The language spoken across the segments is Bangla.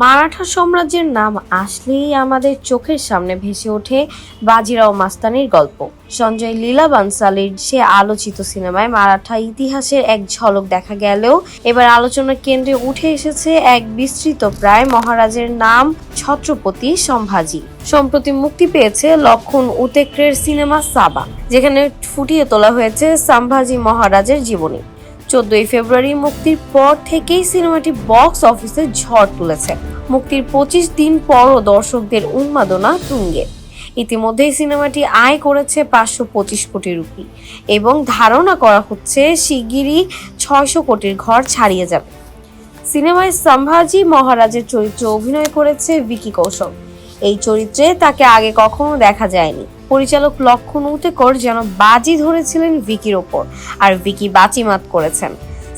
মারাঠা সাম্রাজ্যের নাম আসলেই আমাদের চোখের সামনে ভেসে ওঠে বাজিরাও মাস্তানির গল্প। সঞ্জয় লীলা বানসালির সে আলোচিত সিনেমায় মারাঠা ইতিহাসের এক ঝলক দেখা গেলেও এবার আলোচনার কেন্দ্রে উঠে এসেছে এক বিস্তৃত প্রায় মহারাজের নাম ছত্রপতি সম্ভাজি। সম্প্রতি মুক্তি পেয়েছে লক্ষণ উতেক্রের সিনেমা সাবা, যেখানে ফুটিয়ে তোলা হয়েছে সম্ভাজি মহারাজের জীবনী। চোদ্দই ফেব্রুয়ারি মুক্তির পর থেকেই সিনেমাটি বক্স অফিসে ঝড় তুলেছে। মুক্তির পঁচিশ দিন পরও দর্শকদের উন্মাদনা তুঙ্গে। ইতিমধ্যেই সিনেমাটি আয় করেছে পাঁচশো পঁচিশ কোটি রুপি এবং ধারণা করা হচ্ছে শিগগিরই ছয়শো কোটির ঘর ছাড়িয়ে যাবে। সিনেমায় সম্ভাজি মহারাজের চরিত্রে অভিনয় করেছে ভিকি কৌশল। এই চরিত্রে তাকে আগে কখনো দেখা যায়নি। পরিচালক লক্ষণ উতেকর যেন বাজি ধরেছিলেন ভিকির ওপর, আর ভিকি বাচিমাত করেছেন।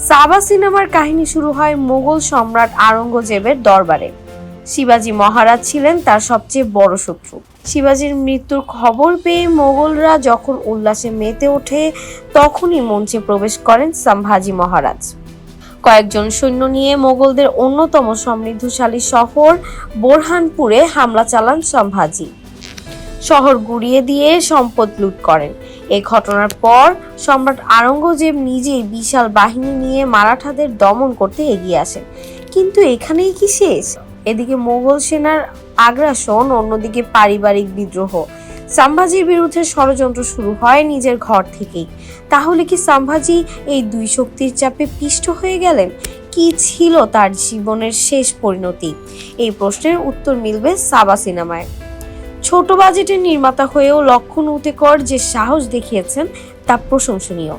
সাবা সিনেমার কাহিনী শুরু হয় মোগল সম্রাট আওরঙ্গজেবের দরবারে। শিবাজি মহারাজ ছিলেন তার সবচেয়ে বড় শত্রু। শিবাজির মৃত্যুর খবর পেয়ে মোগলরা যখন উল্লাসে মেতে ওঠে, তখনই মঞ্চে প্রবেশ করেন সম্ভাজি মহারাজ। কয়েকজন সৈন্য নিয়ে মোগলদের অন্যতম সমৃদ্ধশালী শহর বোরহানপুরে হামলা চালান সম্ভাজি। শহর গুড়িয়ে দিয়ে সম্পদ লুট করেন। এ ঘটনার পর সম্রাট আওরঙ্গজেব নিজেই বিশাল বাহিনী নিয়ে মারাঠাদের দমন করতে এগিয়ে আসেন। কিন্তু এখানেই কি শেষ? এদিকে মোগল সেনার আগ্রাসন, অন্যদিকে পারিবারিক বিদ্রোহ। সাম্ভাজির বিরুদ্ধে ষড়যন্ত্র শুরু হয় নিজের ঘর থেকেই। তাহলে কি সাম্ভাজি এই দুই শক্তির চাপে পিষ্ট হয়ে গেলেন? কি ছিল তার জীবনের শেষ পরিণতি? এই প্রশ্নের উত্তর মিলবে সাবা সিনেমায়। ছোট বাজেটের নির্মাতা হয়েও লক্ষণ উতেকর যে সাহস দেখিয়েছেন, তা প্রশংসনীয়।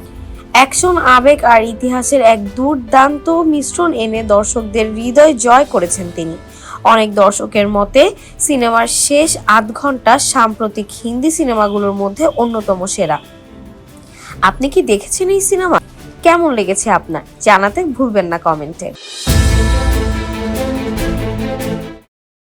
অ্যাকশন আবেগ আর ইতিহাসের এক দুর্দান্ত মিশ্রণ এনে দর্শকদের হৃদয় জয় করেছেন তিনি। অনেক দর্শকের মতে, সিনেমার শেষ আধ ঘণ্টা সাম্প্রতিক হিন্দি সিনেমাগুলোর মধ্যে অন্যতম সেরা। আপনি কি দেখেছেন এই সিনেমা? কেমন লেগেছে আপনার? জানাতে ভুলবেন না কমেন্টে।